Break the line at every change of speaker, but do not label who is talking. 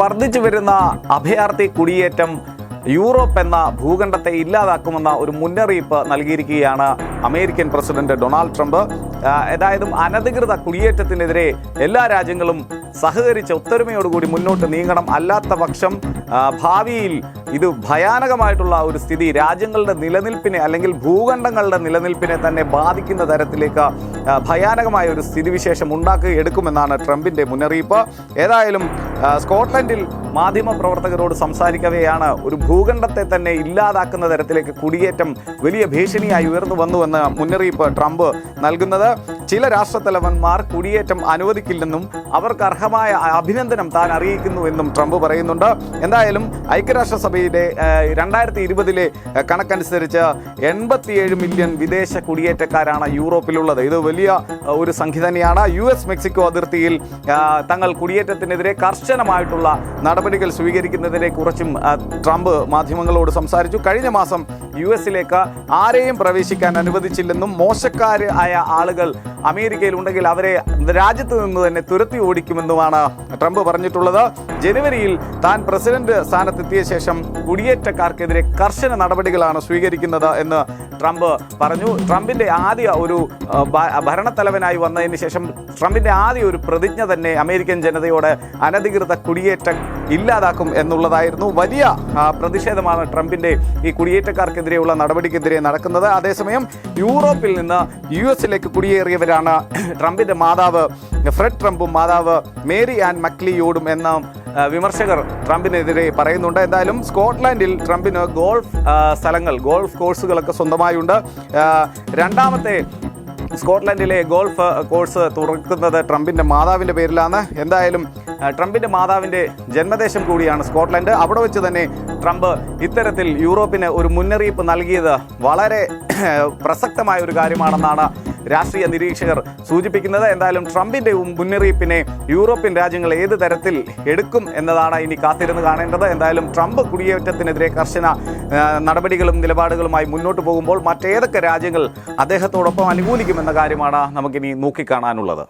വർദ്ധിച്ചു വരുന്ന അഭയാർത്ഥി കുടിയേറ്റം യൂറോപ്പ് എന്ന ഭൂഖണ്ഡത്തെ ഇല്ലാതാക്കുമെന്ന ഒരു മുന്നറിയിപ്പ് നൽകിയിരിക്കുകയാണ് അമേരിക്കൻ പ്രസിഡന്റ് ഡൊണാൾഡ് ട്രംപ്. ഏതായാലും അനധികൃത കുടിയേറ്റത്തിനെതിരെ എല്ലാ രാജ്യങ്ങളും സഹകരിച്ച് ഒത്തൊരുമയോടുകൂടി മുന്നോട്ട് നീങ്ങണം. അല്ലാത്ത പക്ഷം ഭാവിയിൽ ഇത് ഭയാനകമായിട്ടുള്ള ഒരു സ്ഥിതി രാജ്യങ്ങളുടെ നിലനിൽപ്പിനെ അല്ലെങ്കിൽ ഭൂഖണ്ഡങ്ങളുടെ നിലനിൽപ്പിനെ തന്നെ ബാധിക്കുന്ന തരത്തിലേക്ക് ഭയാനകമായ ഒരു സ്ഥിതിവിശേഷം ഉണ്ടാക്കി എടുക്കുമെന്നാണ് ട്രംപിന്റെ മുന്നറിയിപ്പ്. ഏതായാലും സ്കോട്ട്ലൻഡിൽ മാധ്യമ പ്രവർത്തകരോട് സംസാരിക്കവെയാണ് ഒരു ഭൂഖണ്ഡത്തെ തന്നെ ഇല്ലാതാക്കുന്ന തരത്തിലേക്ക് കുടിയേറ്റം വലിയ ഭീഷണിയായി ഉയർന്നു വന്നുവെന്ന് മുന്നറിയിപ്പ് ട്രംപ് നൽകുന്നത്. ചില രാഷ്ട്രത്തലവന്മാർ കുടിയേറ്റം അനുവദിക്കില്ലെന്നും അവർക്ക് അർഹമായ അഭിനന്ദനം താൻ അറിയിക്കുന്നുവെന്നും ട്രംപ് പറയുന്നുണ്ട്. എന്തായാലും ഐക്യരാഷ്ട്രസഭയുടെ രണ്ടായിരത്തി ഇരുപതിലെ കണക്കനുസരിച്ച് എൺപത്തിയേഴ് മില്യൺ വിദേശ കുടിയേറ്റക്കാരാണ് യൂറോപ്പിലുള്ളത്. ഇത് വലിയ ഒരു സംഖ്യ തന്നെയാണ്. യു എസ് മെക്സിക്കോ അതിർത്തിയിൽ തങ്ങൾ കുടിയേറ്റത്തിനെതിരെ കർശനമായിട്ടുള്ള നടപടികൾ സ്വീകരിക്കുന്നതിനെ കുറിച്ചും ട്രംപ് മാധ്യമങ്ങളോട് സംസാരിച്ചു. കഴിഞ്ഞ മാസം യു എസിലേക്ക് ആരെയും പ്രവേശിക്കാൻ അനുവദിച്ചില്ലെന്നും മോശക്കാർ ആയ ആളുകൾ അമേരിക്കയിൽ ഉണ്ടെങ്കിൽ അവരെ രാജ്യത്ത് നിന്ന് തന്നെ തുരത്തി ഓടിക്കുമെന്നുമാണ് ട്രംപ് പറഞ്ഞിട്ടുള്ളത്. ജനുവരിയിൽ താൻ പ്രസിഡന്റ് സ്ഥാനത്തെത്തിയ ശേഷം കുടിയേറ്റക്കാർക്കെതിരെ കർശന നടപടികളാണ് സ്വീകരിക്കുന്നത് എന്ന് ട്രംപ് പറഞ്ഞു. ട്രംപിന്റെ ആദ്യ ഒരു ഭരണത്തലവനായി വന്നതിന് ശേഷം ട്രംപിന്റെ ആദ്യ ഒരു പ്രതിജ്ഞ തന്നെ അമേരിക്കൻ ജനതയോട് അനധികൃത കുടിയേറ്റം ഇല്ലാതാക്കും എന്നുള്ളതായിരുന്നു വലിയ പ്രതിഷേധമാണ് ട്രംപിന്റെ ഈ കുടിയേറ്റക്കാർക്കെതിരെയുള്ള നടപടിക്കെതിരെ നടക്കുന്നത്. അതേസമയം യൂറോപ്പിൽ നിന്ന് യു എസിലേക്ക് കുടിയേറിയവരാണ് ട്രംപിന്റെ മാതാവ് ഫ്രെഡ് ട്രംപും മാതാവ് മേരി ആൻഡ് മക്ലിയോടും എന്ന വിമർശകർ ട്രംപിനെതിരെ പറയുന്നുണ്ട്. എന്തായാലും സ്കോട്ട്ലാൻഡിൽ ട്രംപിന് ഗോൾഫ് സ്ഥലങ്ങൾ ഗോൾഫ് കോഴ്സുകളൊക്കെ സ്വന്തമായുണ്ട്. രണ്ടാമത്തെ സ്കോട്ട്ലൻഡിലെ ഗോൾഫ് കോഴ്സ് തുറക്കുന്നത് ട്രംപിന്റെ മാതാവിന്റെ പേരിലാണ്. എന്തായാലും ട്രംപിന്റെ മാതാവിന്റെ ജന്മദേശം കൂടിയാണ് സ്കോട്ട്ലൻഡ്. അവിടെ വെച്ച് തന്നെ ട്രംപ് ഇത്തരത്തിൽ യൂറോപ്പിന് ഒരു മുന്നറിയിപ്പ് നൽകിയത് വളരെ പ്രസക്തമായ ഒരു കാര്യമാണെന്നാണ് രാഷ്ട്രീയ നിരീക്ഷകർ സൂചിപ്പിക്കുന്നത് എന്തായാലും ട്രംപിന്റെ മുന്നറിയിപ്പിനെ യൂറോപ്യൻ രാജ്യങ്ങൾ ഏത് തരത്തിൽ എടുക്കും എന്നതാണ് ഇനി കാത്തിരുന്ന് കാണേണ്ടത്. എന്തായാലും ട്രംപ് കുടിയേറ്റത്തിനെതിരെ കർശന നടപടികളും നിലപാടുകളുമായി മുന്നോട്ട് പോകുമ്പോൾ മറ്റേതൊക്കെ രാജ്യങ്ങൾ അദ്ദേഹത്തോടൊപ്പം അനുകൂലിക്കുമെന്ന കാര്യമാണ് നമുക്കിനി നോക്കിക്കാണാനുള്ളത്.